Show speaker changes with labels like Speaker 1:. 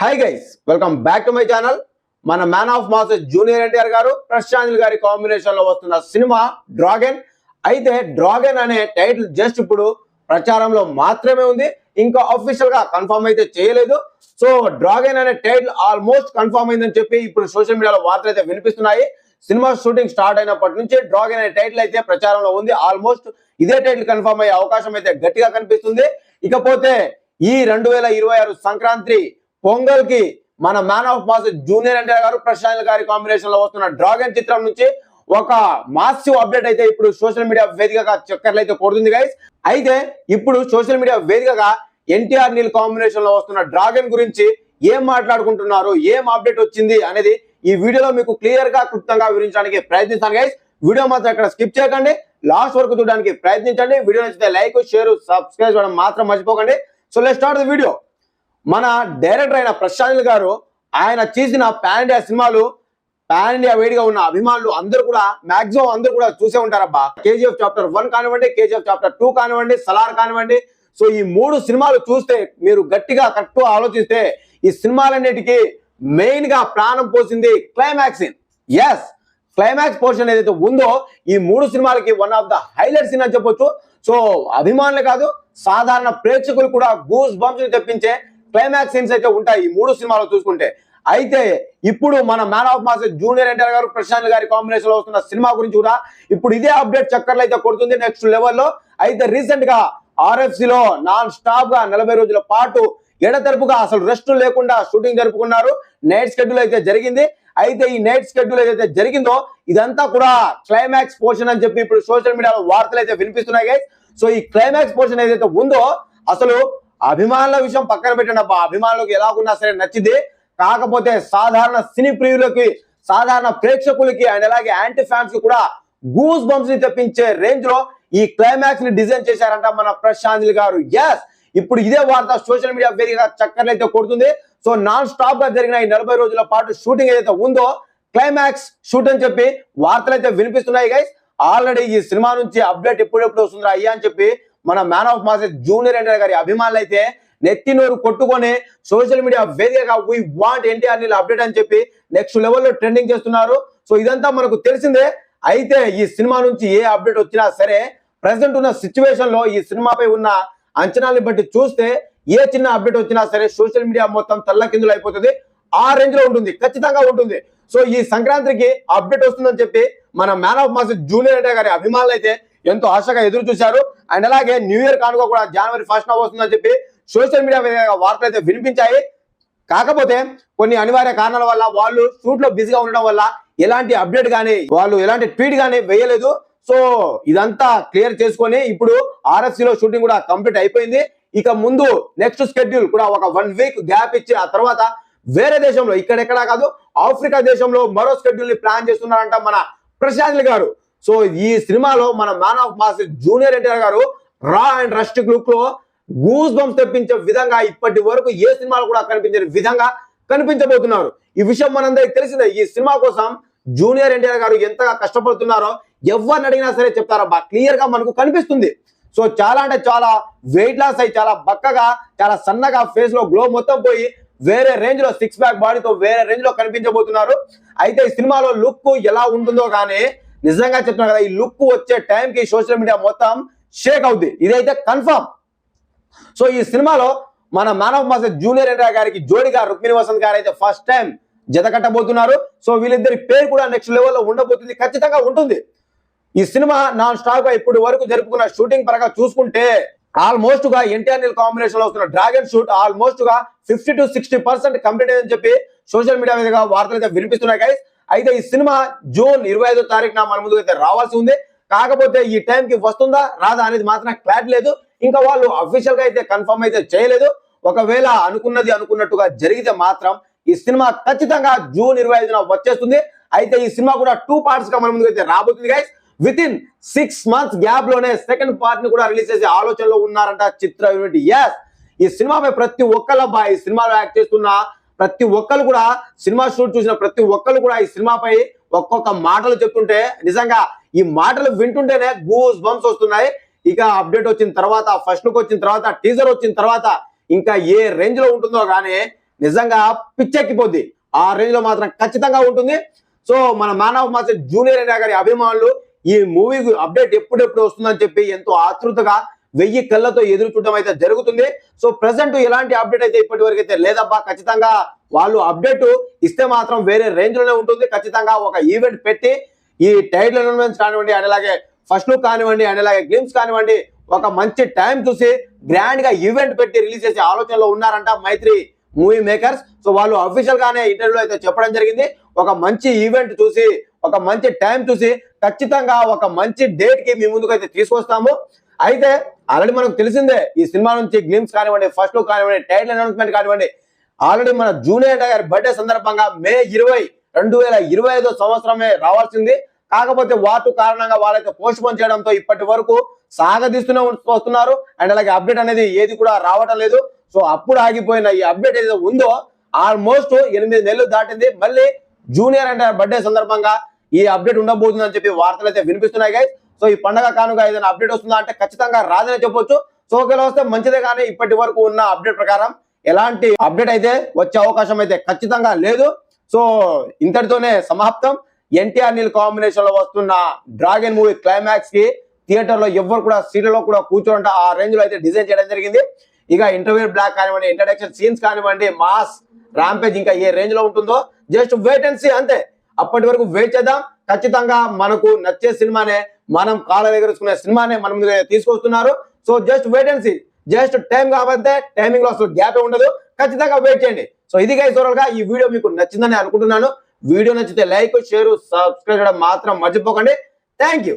Speaker 1: Hi guys welcome back to my channel మన man of mass junior NTR గారు ప్రశాంత్ గారి కాంబినేషన్లో వస్తున్న సినిమా డ్రాగన్ అయితే డ్రాగన్ అనే టైటిల్ జస్ట్ ఇప్పుడు ప్రచారంలో మాత్రమే ఉంది. ఇంకా అఫీషియల్గా కన్ఫర్మ్ అయితే చేయలేదు. సో డ్రాగన్ అనే టైటిల్ ఆల్మోస్ట్ కన్ఫర్మ్ అయిందని చెప్పి ఇప్పుడు సోషల్ మీడియాలో వార్తలు అయితే వినిపిస్తున్నాయి. సినిమా షూటింగ్ స్టార్ట్ అయినప్పటి నుంచి డ్రాగన్ అనే టైటిల్ అయితే ప్రచారంలో ఉంది. ఆల్మోస్ట్ ఇదే టైటిల్ కన్ఫర్మ్ అయ్యే అవకాశం అయితే గట్టిగా కనిపిస్తుంది. ఇకపోతే ఈ రెండు వేల ఇరవై ఆరు సంక్రాంతి పొంగల్కి మన man of mass junior NTR గారు ప్రశాంత్ గారి కాంబినేషన్లో వస్తున్న డ్రాగన్ చిత్రం నుంచి ఒక మాసివ్ అప్డేట్ అయితే ఇప్పుడు సోషల్ మీడియా వేదికగా చక్కర్లు అయితే కొడుతుంది గైస్ అయితే ఇప్పుడు సోషల్ మీడియా వేదికగా ఎన్టీఆర్ నీల్ కాంబినేషన్లో వస్తున్న డ్రాగన్ గురించి ఏం మాట్లాడుకుంటున్నారు ఏం అప్డేట్ వచ్చింది అనేది ఈ వీడియోలో మీకు క్లియర్గా క్లుప్తంగా వివరించడానికి ప్రయత్నిస్తాను గైస్ వీడియో మాత్రం ఇక్కడ స్కిప్ చేయకండి. లాస్ట్ వరకు చూడడానికి ప్రయత్నించండి. వీడియో నచ్చితే లైక్ షేర్ సబ్స్క్రైబ్ చేయడం మాత్రం మర్చిపోకండి. So let start the video మన డైరెక్టర్ అయిన ప్రశాంత్ గారు ఆయన చేసిన పాన్ ఇండియా సినిమాలు పాన్ ఇండియా వేడిగా ఉన్న అభిమానులు అందరూ కూడా మాక్సిమం అందరూ కూడా చూసే ఉంటారబ్బా. కేజీఎఫ్ చాప్టర్ వన్ కానివ్వండి కేజీఎఫ్ చాప్టర్ టూ కానివ్వండి సలార్ కానివ్వండి. సో ఈ మూడు సినిమాలు చూస్తే మీరు గట్టిగా కరెక్ట్ ఆలోచిస్తే ఈ సినిమాలన్నిటికీ మెయిన్గా ప్రాణం పోసింది క్లైమాక్స్. ఎస్ క్లైమాక్స్ పోర్షన్ ఏదైతే ఉందో ఈ మూడు సినిమాలకి వన్ ఆఫ్ ద హైలైట్ అని చెప్పొచ్చు. సో అభిమానులు కాదు సాధారణ ప్రేక్షకులు కూడా గూస్ బంప్స్ తెప్పించే క్లైమాక్స్ సీన్స్ అయితే ఉంటాయి. ఈ మూడు సినిమాలు చూసుకుంటే. అయితే ఇప్పుడు మన man of mass junior NTR గారు ప్రశాంత్ గారి కాంబినేషన్లో వస్తున్న సినిమా గురించి కూడా ఇప్పుడు ఇదే అప్డేట్ చక్కర్లు అయితే కొడుతుంది నెక్స్ట్ లెవెల్లో అయితే రీసెంట్గా RFC లో నాన్ స్టాప్గా నలభై రోజుల పాటు ఎడతెరపుగా అసలు రెస్ట్ లేకుండా షూటింగ్ జరుపుకున్నారు. నైట్ షెడ్యూల్ అయితే జరిగింది. అయితే ఈ నైట్ షెడ్యూల్ ఏదైతే జరిగిందో ఇదంతా కూడా క్లైమాక్స్ పోర్షన్ అని చెప్పి ఇప్పుడు సోషల్ మీడియాలో వార్తలు అయితే వినిపిస్తున్నాయి సో ఈ క్లైమాక్స్ పోర్షన్ ఏదైతే ఉందో అసలు అభిమానుల విషయం పక్కన పెట్టండి అబ్బా. అభిమానులకు ఎలాగున్నా సరే నచ్చింది కాకపోతే సాధారణ సినీ ప్రియులకి సాధారణ ప్రేక్షకులకి అండ్ అలాగే యాంటీ ఫ్యాన్స్కి కూడా గూస్ బంప్స్ని తెప్పించే రేంజ్లో ఈ క్లైమాక్స్ని డిజైన్ చేశారంట మన ప్రశాంత్ గారు. ఎస్ ఇప్పుడు ఇదే వార్త సోషల్ మీడియా వేదికగా చక్కర్లు అయితే కొడుతుంది. సో నాన్ స్టాప్గా జరిగిన ఈ నలభై రోజుల పాటు షూటింగ్ ఏదైతే ఉందో క్లైమాక్స్ షూట్ అని చెప్పి వార్తలు అయితే వినిపిస్తున్నాయి గైస్ ఆల్రెడీ ఈ సినిమా నుంచి అప్డేట్ ఎప్పుడెప్పుడు వస్తుందా అయ్యా అని చెప్పి మన man of mass junior NTR గారి అభిమానులు అయితే నెత్తి నోరు కొట్టుకొని సోషల్ మీడియా వేదికగా వీ వాంట్ ఎన్టీఆర్ నీళ్ళు అప్డేట్ అని చెప్పి నెక్స్ట్ లెవెల్లో ట్రెండింగ్ చేస్తున్నారు. సో ఇదంతా మనకు తెలిసిందే. అయితే ఈ సినిమా నుంచి ఏ అప్డేట్ వచ్చినా సరే ప్రజెంట్ ఉన్న సిచ్యువేషన్లో ఈ సినిమాపై ఉన్న అంచనాలను బట్టి చూస్తే ఏ చిన్న అప్డేట్ వచ్చినా సరే సోషల్ మీడియా మొత్తం తల్లకిందులు అయిపోతుంది. ఆ రేంజ్లో ఉంటుంది. ఖచ్చితంగా ఉంటుంది. సో ఈ సంక్రాంతికి అప్డేట్ వస్తుందని చెప్పి మన మ్యాన్ ఆఫ్ మాస్ జూనియర్ అంటే గారి అభిమానులు అయితే ఎంతో ఆశగా ఎదురు చూశారు. అండ్ అలాగే న్యూ ఇయర్ కానుక కూడా జనవరి ఫస్ట్ వస్తుందని చెప్పి సోషల్ మీడియా వార్తలు అయితే వినిపించాయి. కాకపోతే కొన్ని అనివార్య కారణాల వల్ల వాళ్ళు షూట్లో బిజీగా ఉండడం వల్ల ఎలాంటి అప్డేట్ కానీ వాళ్ళు ఎలాంటి ట్వీట్ కానీ వేయలేదు. సో ఇదంతా క్లియర్ చేసుకొని ఇప్పుడు RFC లో షూటింగ్ కూడా కంప్లీట్ అయిపోయింది. ఇక ముందు నెక్స్ట్ షెడ్యూల్ కూడా ఒక వన్ వీక్ గ్యాప్ ఇచ్చి ఆ తర్వాత వేరే దేశంలో ఇక్కడెక్కడా కాదు ఆఫ్రికా దేశంలో మరో షెడ్యూల్ని ప్లాన్ చేస్తున్నారంట మన ప్రశాంత్ గారు. సో ఈ సినిమాలో మన man of mass junior NTR గారు రా అండ్ రస్టిక్ లుక్లో గూస్ బంప్స్ తెప్పించే విధంగా ఇప్పటి వరకు ఏ సినిమాలు కూడా కనిపించని విధంగా కనిపించబోతున్నారు. ఈ విషయం మనందరికి తెలిసిందే ఈ సినిమా కోసం జూనియర్ ఎన్టీఆర్ గారు ఎంతగా కష్టపడుతున్నారో ఎవరిని అడిగినా సరే చెప్తారబ్బా క్లియర్గా మనకు కనిపిస్తుంది. సో చాలా అంటే చాలా వెయిట్ లాస్ అయ్యి చాలా బక్కగా చాలా సన్నగా ఫేస్లో గ్లో మొత్తం పోయి వేరే రేంజ్లో సిక్స్ ప్యాక్ బాడీతో వేరే రేంజ్లో కనిపించబోతున్నారు. అయితే ఈ సినిమాలో లుక్ ఎలా ఉంటుందో కానీ నిజంగా చెప్తున్నా కదా ఈ లుక్ వచ్చే టైం కి సోషల్ మీడియా మొత్తం షేక్ అవుద్ది. ఇదైతే కన్ఫర్మ్ సో ఈ సినిమాలో మన మానవ మాస జూనియర్ ఎన్టీఆర్ గారికి జోడిగా రుక్మిణి వసంత్ గారు అయితే ఫస్ట్ టైం జత కట్టబోతున్నారు. సో వీళ్ళిద్దరి పేరు కూడా నెక్స్ట్ లెవెల్లో ఉండబోతుంది ఖచ్చితంగా ఉంటుంది. ఈ సినిమా నాన్ స్టాప్గా ఇప్పటి వరకు జరుపుకున్న షూటింగ్ పరంగా చూసుకుంటే ఆల్మోస్ట్గా ఎన్టీఆర్ నీల్ కాంబినేషన్లో వస్తున్న dragon shoot ఆల్మోస్ట్గా fifty to sixty percent complete అయిందని చెప్పి సోషల్ మీడియా మీదుగా వార్తలు అయితే వినిపిస్తున్నాయి గైస్ అయితే ఈ సినిమా జూన్ ఇరవై ఐదో తారీఖున మన ముందుకు అయితే రావాల్సి ఉంది. కాకపోతే ఈ టైంకి వస్తుందా రాదా అనేది మాత్రం క్లారిటీ లేదు. ఇంకా వాళ్ళు అఫీషియల్గా అయితే కన్ఫర్మ్ అయితే చేయలేదు. ఒకవేళ అనుకున్నది అనుకున్నట్టుగా జరిగితే మాత్రం ఈ సినిమా ఖచ్చితంగా జూన్ ఇరవై ఐదున వచ్చేస్తుంది. అయితే ఈ సినిమా కూడా టూ పార్ట్స్గా మన ముందుకు అయితే రాబోతుంది guys with in six months గ్యాప్లోనే second పార్ట్ని కూడా రిలీజ్ చేసే ఆలోచనలో ఉన్నారంట చిత్ర యూనిట్. ఎస్ ఈ సినిమాపై ప్రతి ఒక్కళ్ళ ఈ సినిమాలో యాక్ట్ చేస్తున్న ప్రతి ఒక్కరు కూడా సినిమా షూట్ చూసిన ప్రతి ఒక్కరు కూడా ఈ సినిమాపై ఒక్కొక్క మాటలు చెప్తుంటే నిజంగా ఈ మాటలు వింటుంటేనే గూస్ బంప్స్ వస్తున్నాయి. ఇక అప్డేట్ వచ్చిన తర్వాత ఫస్ట్ లుక్ వచ్చిన తర్వాత టీజర్ వచ్చిన తర్వాత ఇంకా ఏ రేంజ్లో ఉంటుందో కానీ నిజంగా పిచ్చెక్కిపోద్ది. ఆ రేంజ్లో మాత్రం ఖచ్చితంగా ఉంటుంది. సో మన మ్యాన్ ఆఫ్ మాస్టర్ జూనియర్ అనే గారి అభిమానులు ఈ మూవీ అప్డేట్ ఎప్పుడెప్పుడు వస్తుందని చెప్పి ఎంతో ఆతృతగా వెయ్యి కళ్ళతో ఎదురు చూడడం అయితే జరుగుతుంది. సో ప్రజెంట్ ఎలాంటి అప్డేట్ అయితే ఇప్పటి వరకు అయితే లేదబ్బా. ఖచ్చితంగా వాళ్ళు అప్డేట్ ఇస్తే మాత్రం వేరే రేంజ్లోనే ఉంటుంది. ఖచ్చితంగా ఒక ఈవెంట్ పెట్టి ఈ టైటిల్ అనౌన్స్మెంట్స్ కానివ్వండి అండ్ అలాగే ఫస్ట్ లుక్ కానివ్వండి అండ్ అలాగే గేమ్స్ కానివ్వండి ఒక మంచి టైం చూసి గ్రాండ్గా ఈవెంట్ పెట్టి రిలీజ్ చేసే ఆలోచనలో ఉన్నారంట మైత్రి మూవీ మేకర్స్ సో వాళ్ళు అఫీషియల్ గానే ఇంటర్వ్యూలో అయితే చెప్పడం జరిగింది. ఒక మంచి ఈవెంట్ చూసి ఒక మంచి టైం చూసి ఖచ్చితంగా ఒక మంచి డేట్కి మీ ముందుకు అయితే తీసుకొస్తాము. అయితే ఆల్రెడీ మనకు తెలిసిందే ఈ సినిమా నుంచి గ్లిమ్స్ కానివ్వండి ఫస్ట్ లుక్ కానివ్వండి టైటిల్ అనౌన్స్మెంట్ కానివ్వండి ఆల్రెడీ మన జూనియర్ గారి బర్త్డే సందర్భంగా మే ఇరవై రెండు వేల ఇరవై ఐదో సంవత్సరమే రావాల్సింది. కాకపోతే వాటి కారణంగా వాళ్ళైతే పోస్ట్ పోన్ చేయడంతో ఇప్పటి వరకు సాగదీస్తూనే వస్తున్నారు. అండ్ అలాగే అప్డేట్ అనేది ఏది కూడా రావటం లేదు. సో అప్పుడు ఆగిపోయిన ఈ అప్డేట్ ఏదైతే ఉందో ఆల్మోస్ట్ ఎనిమిది నెలలు దాటింది. మళ్ళీ జూనియర్ అంటే బర్త్డే సందర్భంగా ఈ అప్డేట్ ఉండబోతుంది అని చెప్పి వార్తలు అయితే వినిపిస్తున్నాయి గైస్ సో ఈ పండగ కానుక ఏదైనా అప్డేట్ వస్తుందా అంటే ఖచ్చితంగా రాదనే చెప్పొచ్చు. సో ఒకవేళ వస్తే మంచిదే కానీ ఇప్పటి వరకు ఉన్న అప్డేట్ ప్రకారం ఎలాంటి అప్డేట్ అయితే వచ్చే అవకాశం అయితే ఖచ్చితంగా లేదు. సో ఇంతటితోనే సమాప్తం. ఎన్టీఆర్ నీల్ కాంబినేషన్లో వస్తున్న డ్రాగన్ మూవీ క్లైమాక్స్కి థియేటర్లో ఎవరు కూడా సీట్లలో కూడా కూర్చోంట ఆ రేంజ్లో అయితే డిజైన్ చేయడం జరిగింది. ఇక ఇంటర్వ్యూ బ్లాక్ కానివ్వండి ఇంట్రడక్షన్ సీన్స్ కానివ్వండి మాస్ ర్యాంపేజ్ ఇంకా ఏ రేంజ్లో ఉంటుందో జస్ట్ వెయిట్ అండ్ సీ అంతే. అప్పటి వరకు వెయిట్ చేద్దాం. ఖచ్చితంగా మనకు నచ్చే సినిమానే మనం కాళ్ళ ఎగరేసుకునే సినిమానే మన ముందు తీసుకొస్తున్నారు. So just wait and see just time కాబట్టి టైమింగ్లో అసలు గ్యాప్ ఉండదు. ఖచ్చితంగా వెయిట్ చేయండి. సో ఇది గైస్గా ఈ వీడియో మీకు నచ్చిందని అనుకుంటున్నాను. వీడియో నచ్చితే లైక్ షేర్ సబ్స్క్రైబ్ చేయడం మాత్రం మర్చిపోకండి. Thank you